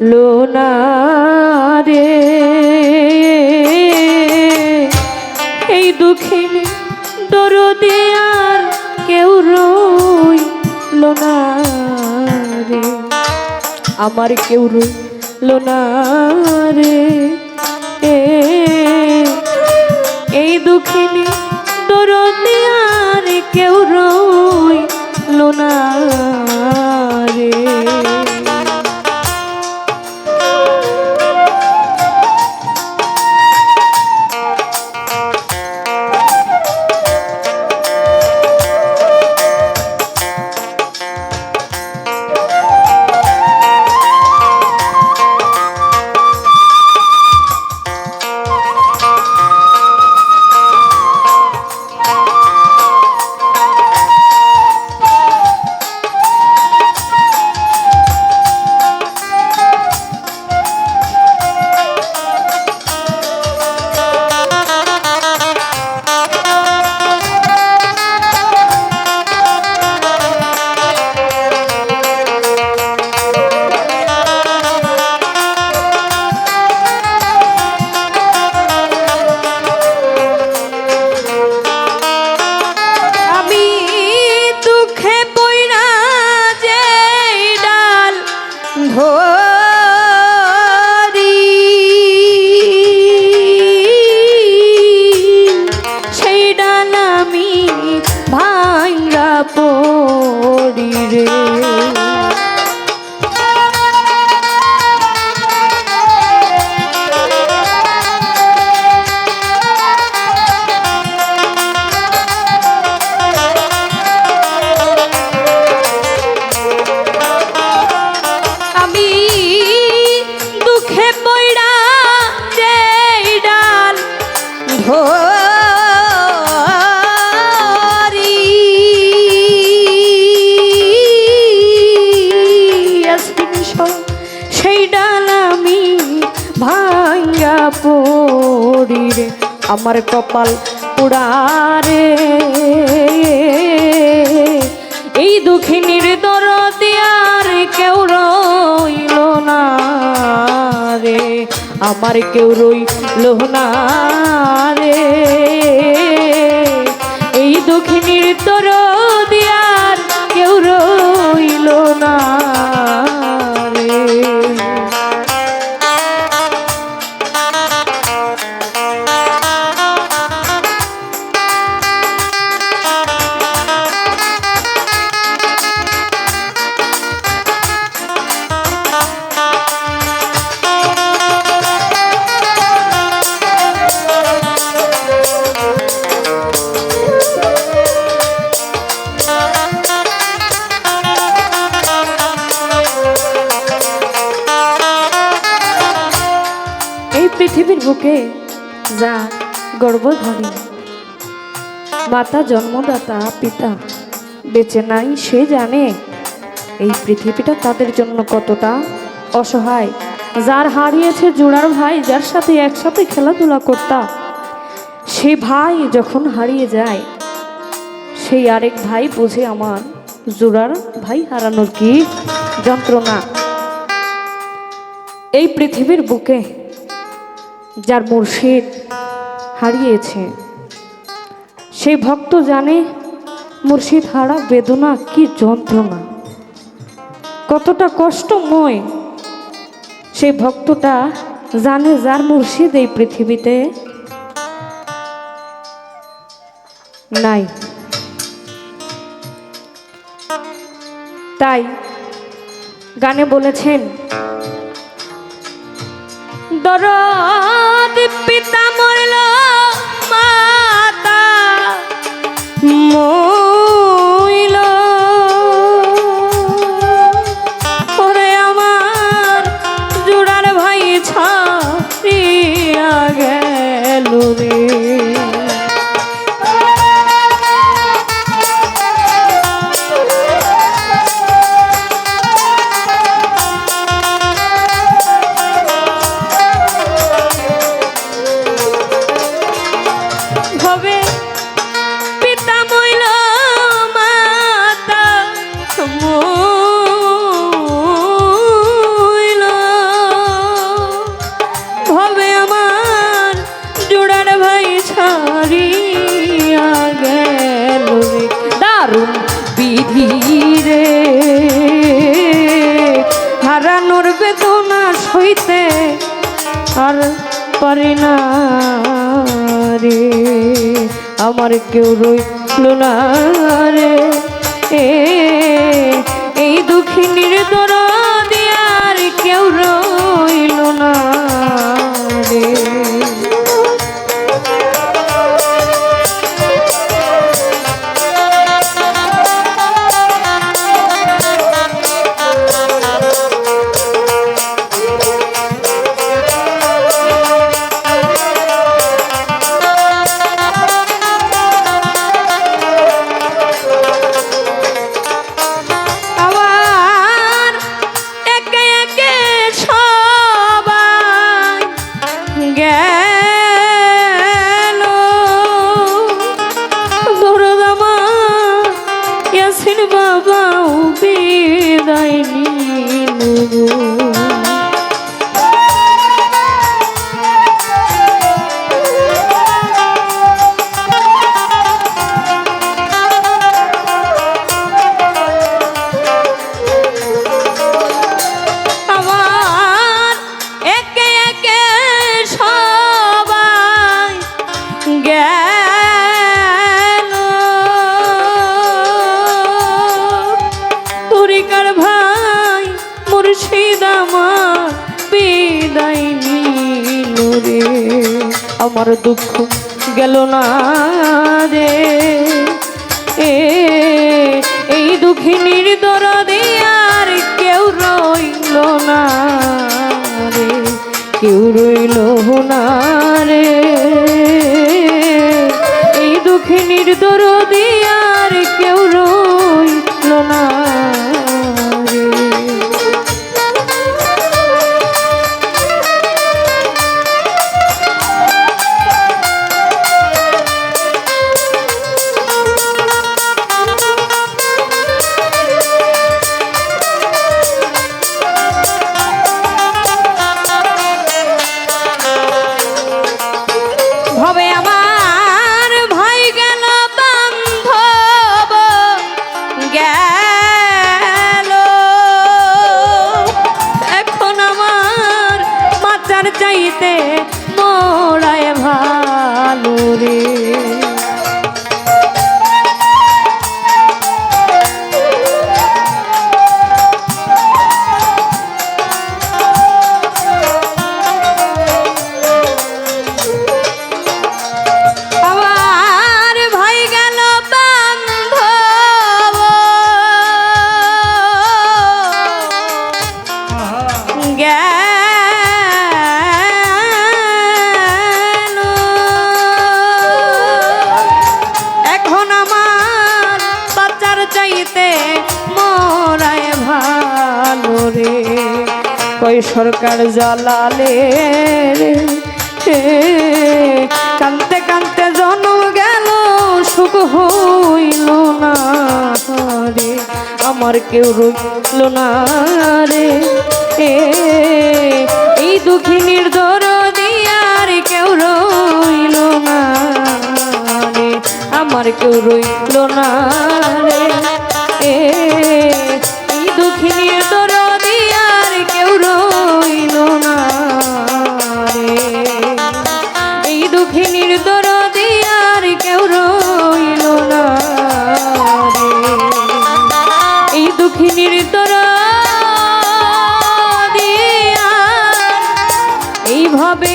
লোনা রে। এই দুঃখিনী দরদে আর কেউ রই লোনারে আমার কেউ রই লোনা ধরি আমার কপাল পুড়ারে। এই দুঃখিনীর দরদি আর কেউ রইল না রে। আমার কেউ রইল না রে। পৃথিবীর বুকে যা গর্ভধারী। মাতা, জন্মদাতা, পিতা, বেঁচে নাই, সে জানে এই পৃথিবীটা তাদের জন্য কতটা অসহায়। যার হারিয়েছে জোড়ার ভাই, যার সাথে একসাথে খেলাধুলা করতাম সে ভাই যখন হারিয়ে যায়, সেই আরেক ভাই বুঝে আমার জোড়ার ভাই হারানোর কি যন্ত্রণা। এই পৃথিবীর বুকে যার মুর্শিদ হারিয়েছে। সেই ভক্ত জানে, মুর্শিদ হারা বেদনা কি যন্ত্রণা। কতটা কষ্টময় সেই ভক্তটা জানে যার মুর্শিদ এই পৃথিবীতে নাই। তাই গানে বলেছেন দরদ পিতা মরল সইতে আর পারি না রে। আমার কেউ রইল না রে। এই দুঃখিনীর দর দিয়ার কেউ রইল না। আমার দুঃখ গেল না রে। এই দুঃখিনীর দরদে আর কেউ রইল না রে। কেউ রইল না রে। সরকার জ্বালালে কানতে কানতে জন্ম গেল, সুখ হইল না রে। আমার কেউ রইল না রে। এই দুঃখিনীর দর দিয়ার কেউ রইল না রে। আমার কেউ রইল না রে। এই দুঃখিনীর দর এই দুঃখিনীর দর দিয়ার এইভাবে